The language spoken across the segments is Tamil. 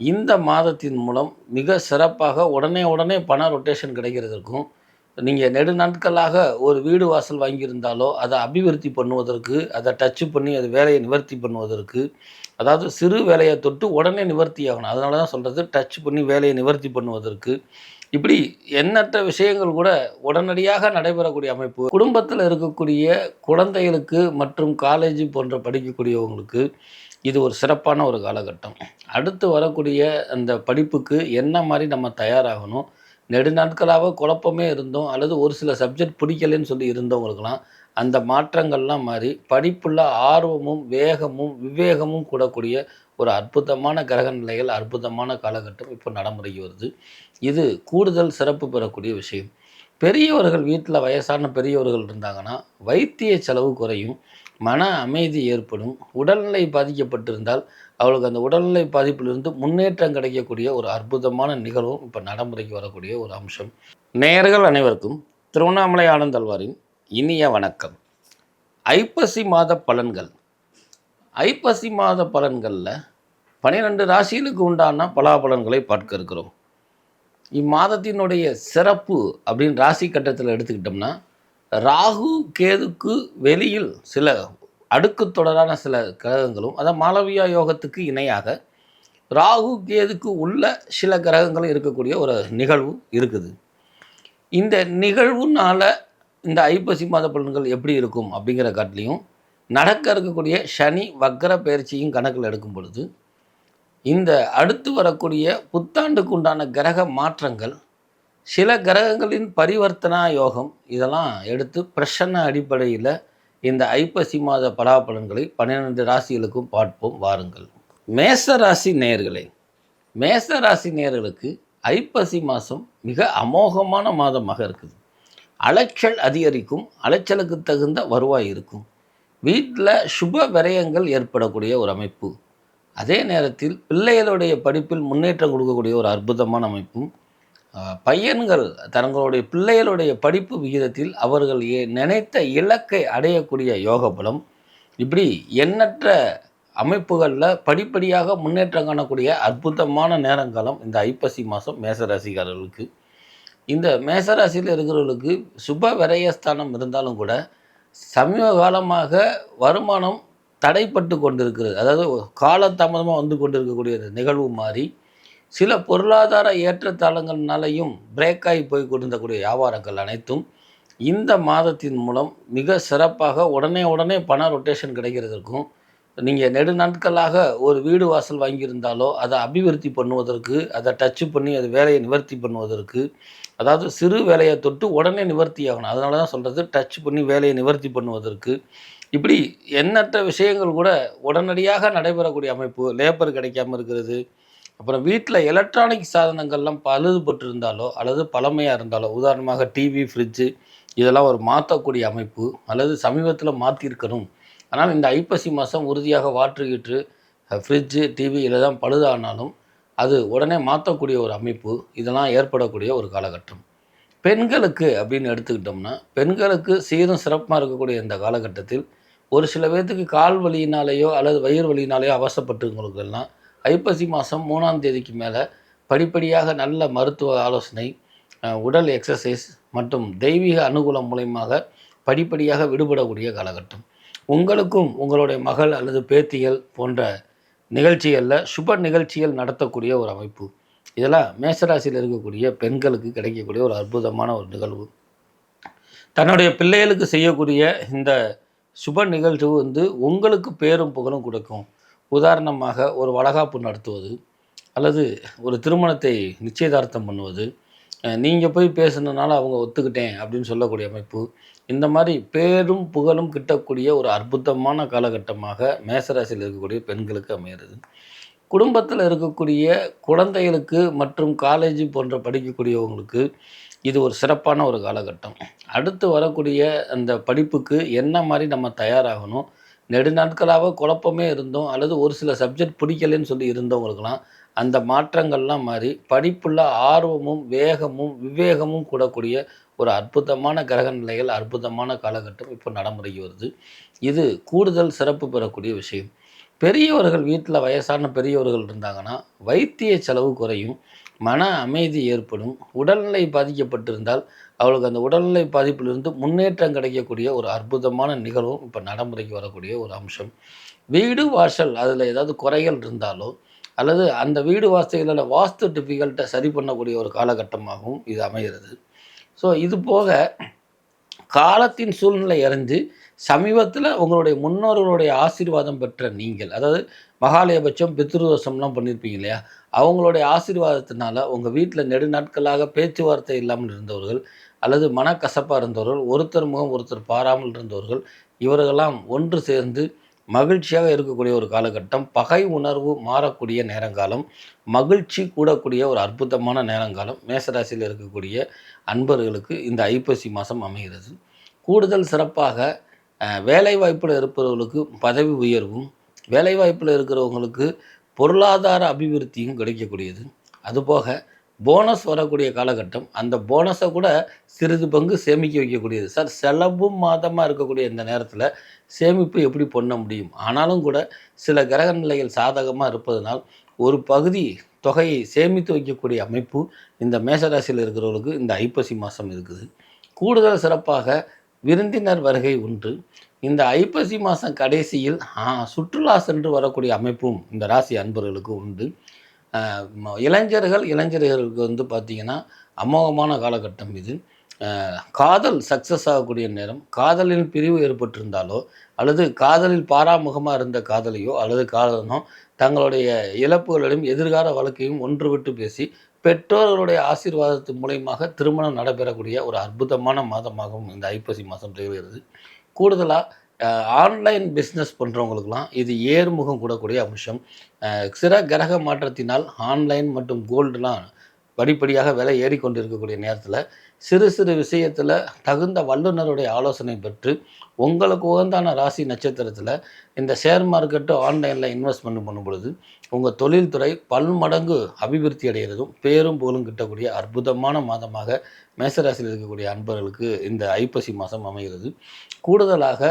இந்த மாதத்தின் மூலம் மிக சிறப்பாக உடனே உடனே பண ரொட்டேஷன் கிடைக்கிறதுக்கும் நீங்கள் நெடு நாட்களாக ஒரு வீடு வாசல் வாங்கியிருந்தாலோ அதை அபிவிருத்தி பண்ணுவதற்கு அதை டச்சு பண்ணி அது வேலையை நிவர்த்தி பண்ணுவதற்கு அதாவது சிறு வேலையை தொட்டு உடனே நிவர்த்தி ஆகணும். அதனால தான் சொல்கிறது டச் பண்ணி வேலையை நிவர்த்தி பண்ணுவதற்கு. இப்படி எண்ணற்ற விஷயங்கள் கூட உடனடியாக நடைபெறக்கூடிய அமைப்பு குடும்பத்தில் இருக்கக்கூடிய குழந்தைகளுக்கு மற்றும் காலேஜ் போன்ற படிக்கக்கூடியவங்களுக்கு இது ஒரு சிறப்பான ஒரு காலகட்டம். அடுத்து வரக்கூடிய அந்த படிப்புக்கு என்ன மாதிரி நம்ம தயாராகணும்? நெடுநாட்களாக குழப்பமே இருந்தோம். அல்லது ஒரு சில சப்ஜெக்ட் பிடிக்கலைன்னு சொல்லி இருந்தவங்களுக்கெல்லாம் அந்த மாற்றங்கள்லாம் மாறி படிப்புள்ள ஆர்வமும் வேகமும் விவேகமும் கூடக்கூடிய ஒரு அற்புதமான கிரக நிலைகள் அற்புதமான காலகட்டம் இப்போ நடைமுறைக்கு வருது. இது கூடுதல் சிறப்பு பெறக்கூடிய விஷயம். பெரியவர்கள் வீட்டில் வயசான பெரியவர்கள் இருந்தாங்கன்னா வைத்திய செலவு குறையும். மன அமைதி ஏற்படும். உடல்நிலை பாதிக்கப்பட்டிருந்தால் அவளுக்கு அந்த உடல்நிலை பாதிப்பிலிருந்து முன்னேற்றம் கிடைக்கக்கூடிய ஒரு அற்புதமான நிகழ்வும் இப்போ நடைமுறைக்கு வரக்கூடிய ஒரு அம்சம். நேயர்கள் அனைவருக்கும் திருவண்ணாமலை ஆனந்தல்வாரின் இனிய வணக்கம். ஐப்பசி மாத பலன்கள். ஐப்பசி மாத பலன்களில் பன்னிரெண்டு ராசிகளுக்கு உண்டான பலாபலன்களை பார்க்க இருக்கிறோம். இம்மாதத்தினுடைய சிறப்பு அப்படின்னு ராசி கட்டத்தில் எடுத்துக்கிட்டோம்னா ராகு கேதுக்கு வெளியில் சில அடுக்கு தொடரான சில கிரகங்களும் அதான் மாளவியா யோகத்துக்கு இணையாக ராகு கேதுக்கு உள்ள சில கிரகங்களும் இருக்கக்கூடிய ஒரு நிகழ்வு இருக்குது. இந்த நிகழ்வுனால இந்த ஐப்பசி மாத பலன்கள் எப்படி இருக்கும் அப்படிங்கிற காட்டிலையும் நடக்க இருக்கக்கூடிய சனி வக்கர பயிற்சியும் கணக்கில் எடுக்கும் பொழுது இந்த அடுத்து வரக்கூடிய புத்தாண்டுக்கு உண்டான கிரக மாற்றங்கள் சில கிரகங்களின் பரிவர்த்தனா யோகம் இதெல்லாம் எடுத்து பிரசன்ன அடிப்படையில் இந்த ஐப்பசி மாத பலாபலன்களை பன்னிரெண்டு ராசிகளுக்கும் பார்ப்போம் வாருங்கள். மேச ராசி நேயர்களே மேச ராசி நேயர்களுக்கு ஐப்பசி மாதம் மிக அமோகமான மாதமாக இருக்குது. அலைச்சல் அதிகரிக்கும் அலைச்சலுக்கு தகுந்த வருவாய் இருக்கும். வீட்டில் சுப விரயங்கள் ஏற்படக்கூடிய ஒரு அமைப்பு. அதே நேரத்தில் பிள்ளைகளுடைய படிப்பில் முன்னேற்றம் கொடுக்கக்கூடிய ஒரு அற்புதமான அமைப்பும் பையன்கள் தங்களுடைய பிள்ளைகளுடைய படிப்பு விகிதத்தில் அவர்கள் ஏ- நினைத்த இலக்கை அடையக்கூடிய யோக பலம் இப்படி எண்ணற்ற அமைப்புகளில் படிப்படியாக முன்னேற்றம் காணக்கூடிய அற்புதமான நேரங்காலம் இந்த ஐப்பசி மாதம் மேசராசிக்காரர்களுக்கு. இந்த மேசராசியில் இருக்கிறவர்களுக்கு சுப விரயஸ்தானம் இருந்தாலும் கூட சமீப காலமாக வருமானம் தடைப்பட்டு கொண்டிருக்கிறது. அதாவது காலதாமதமாக வந்து கொண்டிருக்கக்கூடிய நிகழ்வு மாறி சில பொருளாதார ஏற்றத்தாளங்கள்னாலையும் பிரேக் ஆகி போய் கொண்டிருந்தக்கூடிய வியாபாரங்கள் அனைத்தும் இந்த மாதத்தின் மூலம் மிக சிறப்பாக உடனே உடனே பண ரொட்டேஷன் கிடைக்கிறதுக்கும் நீங்கள் நெடு நாட்களாக ஒரு வீடு வாசல் வாங்கியிருந்தாலோ அதை அபிவிருத்தி பண்ணுவதற்கு அதை டச்சு பண்ணி அது வேலையை நிவர்த்தி பண்ணுவதற்கு அதாவது சிறு வேலையை தொட்டு உடனே நிவர்த்தி ஆகணும். அதனால தான் சொல்கிறது டச் பண்ணி வேலையை நிவர்த்தி பண்ணுவதற்கு. இப்படி எண்ணற்ற விஷயங்கள் கூட உடனடியாக நடைபெறக்கூடிய அமைப்பு லேபர் கிடைக்காம இருக்கிறது அப்புறம் வீட்டில் எலக்ட்ரானிக் சாதனங்கள்லாம் பழுதுபட்டு இருந்தாலோ அல்லது பழமையாக இருந்தாலோ உதாரணமாக டிவி ஃப்ரிட்ஜு இதெல்லாம் ஒரு மாற்றக்கூடிய அமைப்பு அல்லது சமீபத்தில் மாற்றிருக்கணும் ஆனால் இந்த ஐப்பசி மாதம் உறுதியாக வாட்ரு ஃப்ரிட்ஜு டிவி இதெல்லாம் பழுதானாலும் அது உடனே மாற்றக்கூடிய ஒரு அமைப்பு இதெல்லாம் ஏற்படக்கூடிய ஒரு காலகட்டம். பெண்களுக்கு அப்படின்னு எடுத்துக்கிட்டோம்னா பெண்களுக்கு சீரும் சிறப்பாக இருக்கக்கூடிய இந்த காலகட்டத்தில் ஒரு சில பேர்த்துக்கு கால் வலியினாலேயோ அல்லது வயிறு வலியினாலேயோ அவசப்பட்டுங்களுக்கெல்லாம் ஐப்பசி மாதம் மூணாம் தேதிக்கு மேலே படிப்படியாக நல்ல மருத்துவ ஆலோசனை உடல் எக்ஸசைஸ் மற்றும் தெய்வீக அனுகூலம் மூலயமாக படிப்படியாக விடுபடக்கூடிய காலகட்டம். உங்களுக்கும் உங்களுடைய மகள் அல்லது பேத்திகள் போன்ற நிகழ்ச்சிகளில் சுப நிகழ்ச்சிகள் நடத்தக்கூடிய ஒரு அமைப்பு. இதெல்லாம் மேசராசியில் இருக்கக்கூடிய பெண்களுக்கு கிடைக்கக்கூடிய ஒரு அற்புதமான ஒரு நிகழ்வு. தன்னுடைய பிள்ளைகளுக்கு செய்யக்கூடிய இந்த சுப நிகழ்வு வந்து உங்களுக்கு பேரும் புகழும் கொடுக்கும். உதாரணமாக ஒரு வளகாப்பு நடத்துவது அல்லது ஒரு திருமணத்தை நிச்சயதார்த்தம் பண்ணுவது. நீங்கள் போய் பேசுனதுனால அவங்க ஒத்துக்கிட்டேன் அப்படின்னு சொல்லக்கூடிய அமைப்பு. இந்த மாதிரி பேரும் புகழும் கிட்டக்கூடிய ஒரு அற்புதமான காலகட்டமாக மேசராசியில் இருக்கக்கூடிய பெண்களுக்கு அமைகிறது. குடும்பத்தில் இருக்கக்கூடிய குழந்தைகளுக்கு மற்றும் காலேஜ் போன்ற படிக்கக்கூடியவங்களுக்கு இது ஒரு சிறப்பான ஒரு காலகட்டம். அடுத்து வரக்கூடிய அந்த படிப்புக்கு என்ன மாதிரி நம்ம தயாராகணும்? நெடுநாட்களாக குழப்பமே இருந்தோம். அல்லது ஒரு சில சப்ஜெக்ட் பிடிக்கலைன்னு சொல்லி இருந்தவங்களுக்கெல்லாம் அந்த மாற்றங்கள்லாம் மாறி படிப்புள்ள ஆர்வமும் வேகமும் விவேகமும் கூடக்கூடிய ஒரு அற்புதமான கிரக நிலைகள் அற்புதமான காலகட்டம் இப்போ நடைமுறைக்கு வருது. இது கூடுதல் சிறப்பு பெறக்கூடிய விஷயம். பெரியவர்கள் வீட்டில் வயசான பெரியவர்கள் இருந்தாங்கன்னா வைத்திய செலவு குறையும் மன அமைதி ஏற்படும் உடல்நிலை பாதிக்கப்பட்டிருந்தால் அவளுக்கு அந்த உடல்நிலை பாதிப்பிலிருந்து முன்னேற்றம் கிடைக்கக்கூடிய ஒரு அற்புதமான நிகழ்வும் இப்போ நடைமுறைக்கு வரக்கூடிய ஒரு அம்சம். வீடு வாசல் அதில் ஏதாவது குறைகள் இருந்தாலோ அல்லது அந்த வீடு வாசல்களில் வாஸ்து டிஃபிகல்ட்டை சரி பண்ணக்கூடிய ஒரு காலகட்டமாகவும் இது அமைகிறது. ஸோ இது போக காலத்தின் சூழ்நிலை அறிஞ்சு சமீபத்தில் உங்களுடைய முன்னோர்களுடைய ஆசீர்வாதம் பெற்ற நீங்கள் அதாவது மகாலயபட்சம் பித்ருதோஷம்லாம் பண்ணியிருப்பீங்க இல்லையா? அவங்களுடைய ஆசீர்வாதத்தினால உங்கள் வீட்டில் நெடுநாட்களாக பேச்சுவார்த்தை இல்லாமல் இருந்தவர்கள் அல்லது மனக்கசப்பாக இருந்தவர்கள் ஒருத்தர் முகம் ஒருத்தர் பாராமல் இருந்தவர்கள் இவர்களெல்லாம் ஒன்று சேர்ந்து மகிழ்ச்சியாக இருக்கக்கூடிய ஒரு காலகட்டம் பகை உணர்வு மாறக்கூடிய நேரங்காலம் மகிழ்ச்சி கூடக்கூடிய ஒரு அற்புதமான நேரங்காலம் மேசராசியில் இருக்கக்கூடிய அன்பர்களுக்கு இந்த ஐப்பசி மாதம் அமைகிறது. கூடுதல் சிறப்பாக வேலை வாய்ப்பில் இருப்பவர்களுக்கு பதவி உயர்வும் வேலை வாய்ப்பில் இருக்கிறவங்களுக்கு பொருளாதார அபிவிருத்தியும் கிடைக்கக்கூடியது. அதுபோக போனஸ் வரக்கூடிய காலகட்டம் அந்த போனஸை கூட சிறிது பங்கு சேமிக்க வைக்கக்கூடியது. சார் செலவும் மாதமாக இருக்கக்கூடிய இந்த நேரத்தில் சேமிப்பு எப்படி பண்ண முடியும்? ஆனாலும் கூட சில கிரக நிலைகள் சாதகமாக இருப்பதனால் ஒரு பகுதி தொகையை சேமித்து வைக்கக்கூடிய அமைப்பு இந்த மேசராசியில் இருக்கிறவர்களுக்கு இந்த ஐப்பசி மாதம் இருக்குது. கூடுதல் சிறப்பாக விருந்தினர் வருகை உண்டு இந்த ஐப்பசி மாதம் கடைசியில் சுற்றுலா சென்று வரக்கூடிய அமைப்பும் இந்த ராசி அன்பர்களுக்கு உண்டு. இளைஞர்கள் இளைஞர்களுக்கு வந்து பார்த்திங்கன்னா அமோகமான காலகட்டம் இது. காதல் சக்ஸஸ் ஆகக்கூடிய நேரம் காதலில் பிரிவு ஏற்பட்டிருந்தாலோ அல்லது காதலில் பாராமுகமாக இருந்த காதலையோ அல்லது காதலனோ தங்களுடைய இழப்புகளையும் எதிர்கால வழக்கையும் ஒன்று விட்டு பேசி பெற்றோர்களுடைய ஆசீர்வாதத்தின் மூலயமாக திருமணம் நடைபெறக்கூடிய ஒரு அற்புதமான மாதமாகவும் இந்த ஐப்பசி மாதம் திகழ்கிறது கூடுதலாக ஆன்லைன் பிஸ்னஸ் பண்ணுறவங்களுக்குலாம் இது ஏர்முகம் கூடக்கூடிய அம்சம். சிற கிரக மாற்றத்தினால் ஆன்லைன் மற்றும் கோல்டுலாம் படிப்படியாக விலை ஏறிக்கொண்டிருக்கக்கூடிய நேரத்தில் சிறு சிறு விஷயத்தில் தகுந்த வல்லுநருடைய ஆலோசனை பெற்று உங்களுக்கு உகந்தான ராசி நட்சத்திரத்தில் இந்த ஷேர் மார்க்கெட்டு ஆன்லைனில் இன்வெஸ்ட்மெண்ட் பண்ணும் பொழுது உங்கள் தொழில்துறை பல்மடங்கு அபிவிருத்தி அடைகிறதும் பேரும் புகழும் கிட்டக்கூடிய அற்புதமான மாதமாக மேசராசியில் இருக்கக்கூடிய அன்பர்களுக்கு இந்த ஐப்பசி மாதம் அமைகிறது. கூடுதலாக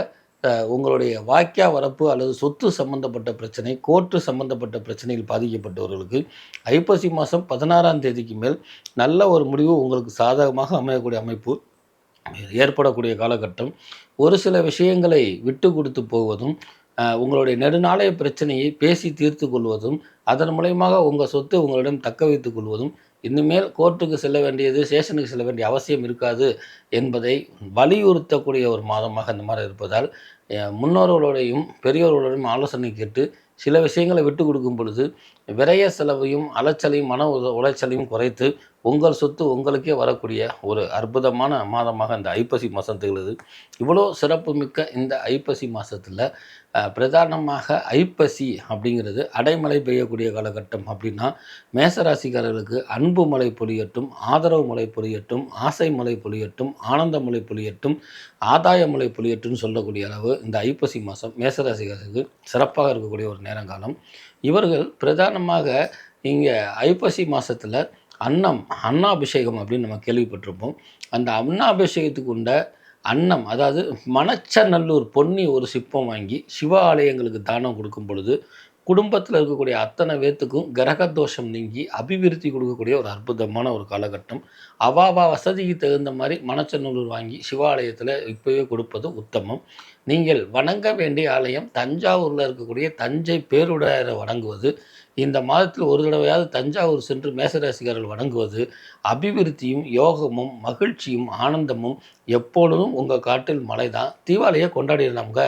உங்களுடைய வாக்கியா வரப்பு அல்லது சொத்து சம்பந்தப்பட்ட பிரச்சனை கோர்ட்டு சம்பந்தப்பட்ட பிரச்சனையில் பாதிக்கப்பட்டவர்களுக்கு ஐப்பசி மாதம் பதினாறாம் தேதிக்கு மேல் நல்ல ஒரு முடிவு உங்களுக்கு சாதகமாக அமையக்கூடிய அமைப்பு. ஏற்படக்கூடிய காலகட்டம். ஒரு சில விஷயங்களை விட்டு கொடுத்து போவதும் உங்களுடைய நெடுநாளைய பிரச்சனையை பேசி தீர்த்து கொள்வதும் அதன் மூலயமாக உங்கள் சொத்து உங்களிடம் தக்க வைத்துக் கொள்வதும் இனிமேல் கோர்ட்டுக்கு செல்ல வேண்டியது ஸ்டேஷனுக்கு செல்ல வேண்டிய அவசியம் இருக்காது என்பதை வலியுறுத்தக்கூடிய ஒரு மாதமாக இந்த மாதிரி இருப்பதால் முன்னோர்களோடையும் பெரியோர்களோடையும் ஆலோசனை கேட்டு சில விஷயங்களை விட்டு கொடுக்கும் பொழுது விரைய செலவையும் அலைச்சலையும் மன உளைச்சலையும் குறைத்து உங்கள் சொத்து உங்களுக்கே வரக்கூடிய ஒரு அற்புதமான மாதமாக இந்த ஐப்பசி மாதம் திகழுது. இவ்வளோ சிறப்புமிக்க இந்த ஐப்பசி மாதத்தில் பிரதானமாக ஐப்பசி அப்படிங்கிறது அடைமழை பெய்யக்கூடிய காலகட்டம் அப்படின்னா மேசராசிக்காரர்களுக்கு அன்பு மழை பொழியட்டும் ஆதரவு மழை பொழியட்டும் ஆசை மழை பொழியட்டும் ஆனந்த மழை பொழியட்டும் ஆதாய மழை பொழியட்டும்னு சொல்லக்கூடிய அளவு இந்த ஐப்பசி மாதம் மேசராசிக்காரர்களுக்கு சிறப்பாக இருக்கக்கூடிய ஒரு நேரங்காலம். இவர்கள் பிரதானமாக இங்கே ஐப்பசி மாதத்தில் அன்னம் அன்னாபிஷேகம் அப்படின்னு நம்ம கேள்விப்பட்டிருப்போம். அந்த அன்னாபிஷேகத்துக்கு உண்ட அன்னம் அதாவது மணச்சநல்லூர் பொன்னி ஒரு சிற்பம் வாங்கி சிவ ஆலயங்களுக்கு தானம் கொடுக்கும் பொழுது குடும்பத்தில் இருக்கக்கூடிய அத்தனை பேத்துக்கும் கிரகதோஷம் நீங்கி அபிவிருத்தி கொடுக்கக்கூடிய ஒரு அற்புதமான ஒரு காலகட்டம். அவாவா வசதிக்கு தகுந்த மாதிரி மணச்சநல்லூர் வாங்கி சிவாலயத்தில் இப்போவே கொடுப்பது உத்தமம். நீங்கள் வணங்க வேண்டிய ஆலயம் தஞ்சாவூரில் இருக்கக்கூடிய தஞ்சை பேருடையரை வணங்குவது. இந்த மாதத்தில் ஒரு தடவையாவது தஞ்சாவூர் சென்று மேசராசிக்காரர்கள் வணங்குவது. அபிவிருத்தியும் யோகமும் மகிழ்ச்சியும் ஆனந்தமும் எப்பொழுதும் உங்கள் காட்டில் மழை தான் தீபாவளியை கொண்டாடிடலாம்ங்க.